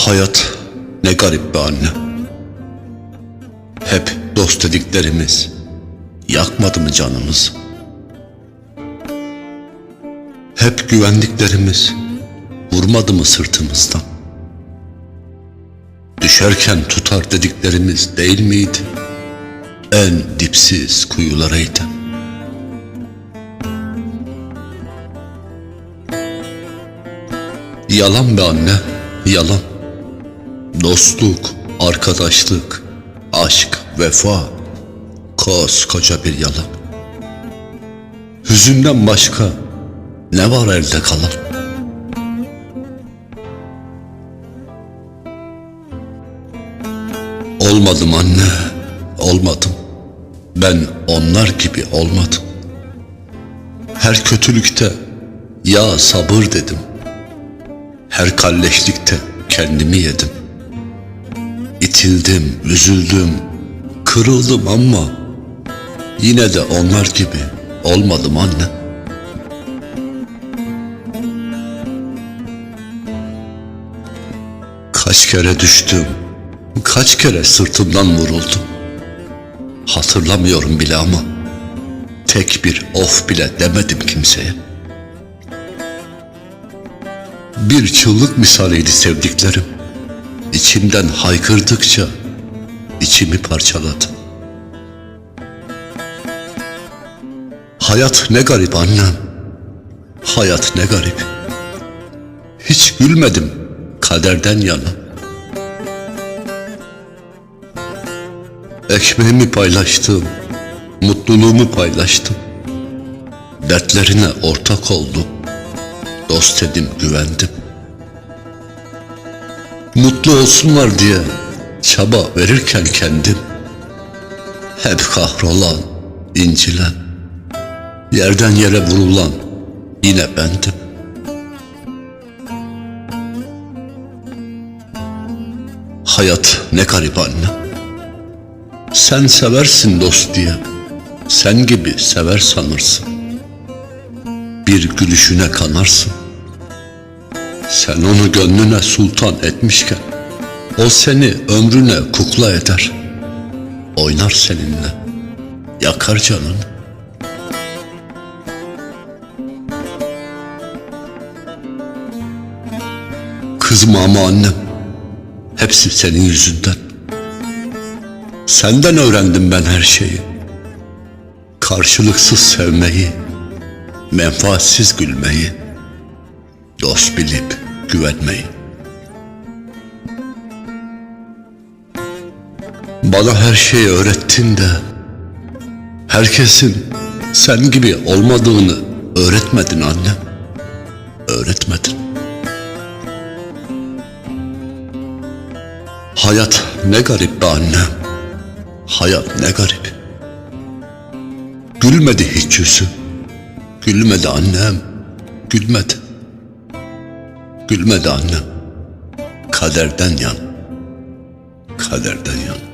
Hayat ne garip be anne. Hep dost dediklerimiz yakmadı mı canımızı? Hep güvendiklerimiz vurmadı mı sırtımızdan? Düşerken tutar dediklerimiz değil miydi? En dipsiz kuyularaydı. Yalan be anne, yalan. Dostluk, arkadaşlık, aşk, vefa. Koskoca bir yalan. Hüzünden başka ne var elde kalan? Olmadım anne, olmadım. Ben onlar gibi olmadım. Her kötülükte ya sabır dedim. Her kalleşlikte kendimi yedim. İtildim, üzüldüm, kırıldım ama yine de onlar gibi olmadım anne. Kaç kere düştüm, kaç kere sırtımdan vuruldum. Hatırlamıyorum bile ama tek bir of bile demedim kimseye. Bir çığlık misaliydi sevdiklerim. İçimden haykırdıkça içimi parçaladı. Hayat ne garip annem. Hayat ne garip. Hiç gülmedim kaderden yana. Ekmeğimi paylaştım, mutluluğumu paylaştım. Dertlerine ortak oldum. Dost dedim, güvendim. Mutlu olsunlar diye çaba verirken kendim hep kahrolan, incilen, yerden yere vurulan yine bendim. Hayat ne garip anne. Sen seversin dost diye, sen gibi sever sanırsın. Bir gülüşüne kanarsın. Sen onu gönlüne sultan etmişken, o seni ömrüne kukla eder. Oynar seninle, yakar canını. Kızma ama annem, hepsi senin yüzünden. Senden öğrendim ben her şeyi. Karşılıksız sevmeyi, menfaatsiz gülmeyi, dost bilip güvenmeyi. Bana her şeyi öğrettin de herkesin sen gibi olmadığını öğretmedin annem. Öğretmedin. Hayat ne garip be annem. Hayat ne garip. Gülmedi hiç yüzü. Gülmedi annem. Gülmedi. Gülmedi annem. Kaderden yan. Kaderden yan.